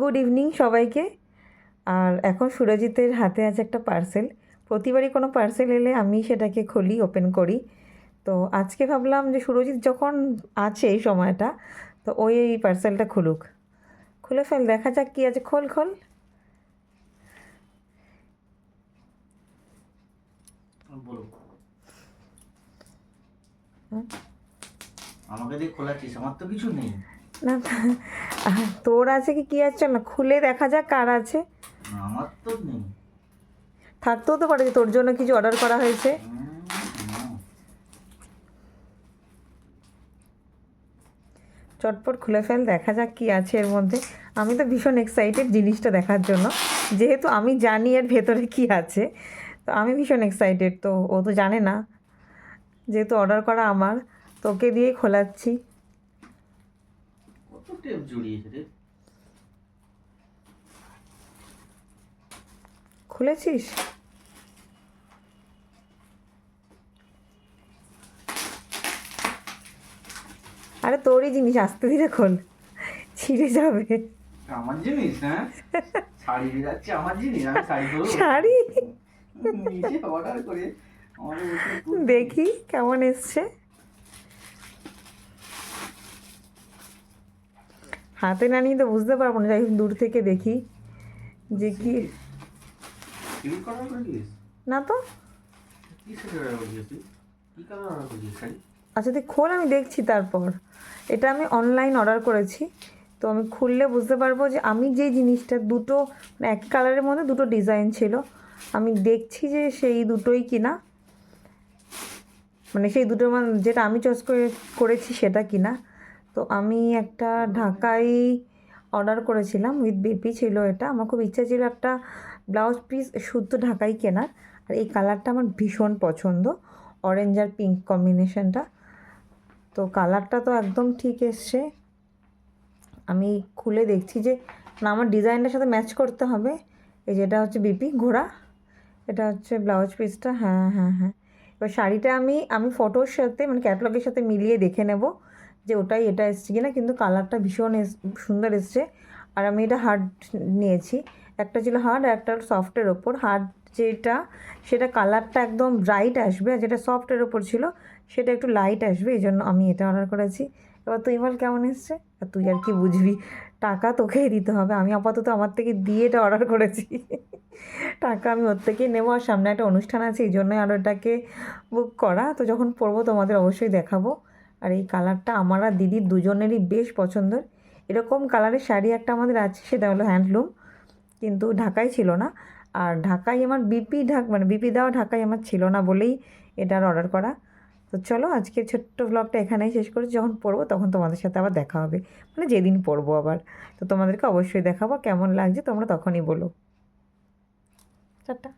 Good evening সবাইকে। আর এখন সুরজিতের হাতে আছে একটা পার্সেল প্রতিবারই কোনো পার্সেল এলে আমি সেটাকে খুলি ওপেন করি। তো আজকে ভাবলাম যে সুরজিৎ যখন আছে এই সময়টা, তো ওই এই পার্সেলটা খুলুক। খুলে ফেল, দেখা যাক কী আছে। খোল খোল। আমাকে দিয়ে খোলাচ্ছিস আমার তো কিছু নেই। না তোর আছে কি কী আছে? না খুলে দেখা যাক কার আছে। আমার তো নেই। থাকতেও তো পারে যে তোর জন্য কিছু অর্ডার করা হয়েছে। চটপট খুলে ফেল দেখা যাক কি আছে এর মধ্যে। আমি তো ভীষণ এক্সাইটেড জিনিসটা দেখার জন্য। যেহেতু আমি জানি এর ভেতরে কি আছে তো আমি ভীষণ এক্সাইটেড তো ও তো জানে না যেহেতু অর্ডার করা আমার তোকে দিয়েই খোলাচ্ছি। টেপ জড়িয়েছে রে খুলেছিস? আরে তোরই জিনিস আসতে ধীরে খোল ছিঁড়ে যাবে। আমার জিনিস হ্যাঁ? শাড়ি দিয়ে যাচ্ছে আমার জিনিস আমি শাড়ি পরবো শাড়ি নিজে অর্ডার করে। দেখি কেমন এসছে। হাতে না নিয়ে তো বুঝতে পারব না যাই দূর থেকে দেখি যে কি। না তো। আচ্ছা তুই খোল আমি দেখছি তারপর। এটা আমি অনলাইন অর্ডার করেছি তো আমি খুললে বুঝতে পারব যে আমি যে জিনিসটা দুটো মানে একই কালারের মধ্যে দুটো ডিজাইন ছিল আমি দেখছি যে সেই দুটোই কিনা। মানে সেই দুটোর মধ্যে যেটা আমি চয়েস করে করেছি সেটা কিনা। তো আমি একটা ঢাকাই অর্ডার করেছিলাম উইথ বিপি ছিল এটা। আমার খুব ইচ্ছা ছিল একটা ব্লাউজ পিস শুদ্ধ ঢাকাই কেনার। আর এই কালারটা আমার ভীষণ পছন্দ। অরেঞ্জ আর পিঙ্ক কম্বিনেশনটা তো কালারটা তো একদম ঠিক এসছে। আমি খুলে দেখছি যে না, আমার ডিজাইনটার সাথে ম্যাচ করতে হবে। এই যেটা হচ্ছে বিপি ঘোড়া। এটা হচ্ছে ব্লাউজ পিসটা হ্যাঁ হ্যাঁ হ্যাঁ। এবার শাড়িটা আমি আমি ফটোর সাথে মানে ক্যাটালগের সাথে মিলিয়ে দেখে নেব। যে ওটাই এটা এসছে কিনা, কিন্তু কালারটা ভীষণ এস- সুন্দর এসছে। আর আমি এটা হার্ড নিয়েছি। একটা ছিল হার্ড আর একটা সফটের ওপর। হার্ড যেটা, সেটা কালারটা একদম ব্রাইট আসবে আর যেটা সফটের ওপর ছিল, সেটা একটু লাইট আসবে এই জন্য আমি এটা অর্ডার করেছি। এবার তুই বল কেমন এসছে? আর তুই আর কি বুঝবি। টাকা তোকেই দিতে হবে। আমি আপাতত আমার থেকে দিয়ে এটা অর্ডার করেছি। টাকা আমি ওর থেকেই নেব। আর সামনে একটা অনুষ্ঠান আছে, এই জন্যই আরও এটাকে বুক করা। তো যখন পরবো তোমাদের অবশ্যই দেখাবো। আর এই কালারটা আমার আর দিদির দুজনেরই বেশ পছন্দের। এরকম কালারের শাড়ি একটা আমাদের আছে, সেটা হলো হ্যান্ডলুম কিন্তু ঢাকায় ছিল না। আর ঢাকায় আমার বিপি ঢাক মানে বিপি দেওয়া ঢাকায় আমার ছিল না বলেই এটার অর্ডার করা। তো চলো আজকে ছোট্ট ব্লগটা এখানেই শেষ করছি যখন পড়ব তখন তোমাদের সাথে আবার দেখা হবে। মানে যেদিন পড়ব আবার। তো তোমাদেরকে অবশ্যই দেখাবো, কেমন লাগছে তোমরা তখনই বলো। চারটা